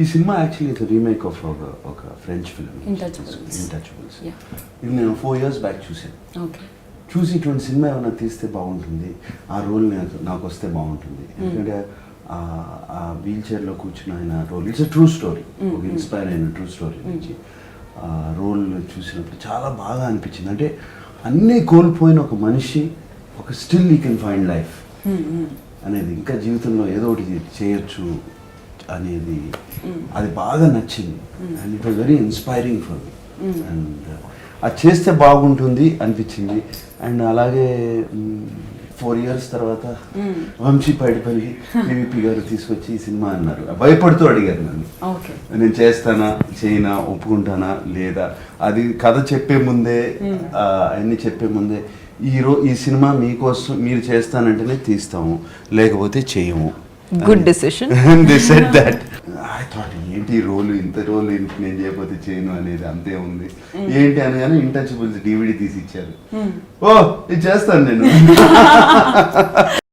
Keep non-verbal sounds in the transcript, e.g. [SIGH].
ఈ cinema actually is remake of ఒక ఒక ఫ్రెంచ్ ఫిల్మ్. ఇంటచబుల్స్. ఇది నేను ఫోర్ ఇయర్స్ బ్యాక్ చూసాను ఓకే చూసి ఇటువంటి సినిమా ఏమైనా తీస్తే బాగుంటుంది ఆ రోల్ నాకు నాకు వస్తే బాగుంటుంది. ఎందుకంటే ఆ- ఆ వీల్ చైర్లో కూర్చున్న ఆయన రోల్ ఇట్స్ ట్రూ స్టోరీ ఒక ఇన్స్పైర్ అయిన ట్రూ స్టోరీ నుంచి ఆ రోల్ చూసినప్పుడు చాలా బాగా అనిపించింది. అంటే అన్నీ కోల్పోయిన ఒక మనిషి ఒక still you can find life అనేది ఇంకా జీవితంలో ఏదో ఒకటి చేయొచ్చు. అనేది అది బాగా నచ్చింది. And it was very inspiring for me and అది చేస్తే బాగుంటుంది అనిపించింది. అండ్ అలాగే ఫోర్ ఇయర్స్ తర్వాత వంశీ పైడిపల్లి [LAUGHS] పివిపి గారు తీసుకొచ్చి ఈ సినిమా అన్నారు. భయపడుతూ అడిగారు నన్ను. నేను చేస్తానా చేయనా ఒప్పుకుంటానా లేదా? అది కథ చెప్పే ముందే ఆ, అన్ని చెప్పే ముందే ఈ రో ఈ సినిమా మీకోసం మీరు చేస్తానంటేనే తీస్తాము లేకపోతే చేయము. Good decision. They said that I thought ఏంటి రోలు? ఇంత రోలు నేను చేయకపోతే చేయను అనేది అంతే ఉంది. ఏంటి అనగానే ఇంటచబుల్స్ డివిడి తీసి ఇచ్చారు. ఓ ఇది చేస్తాను నేను. [LAUGHS]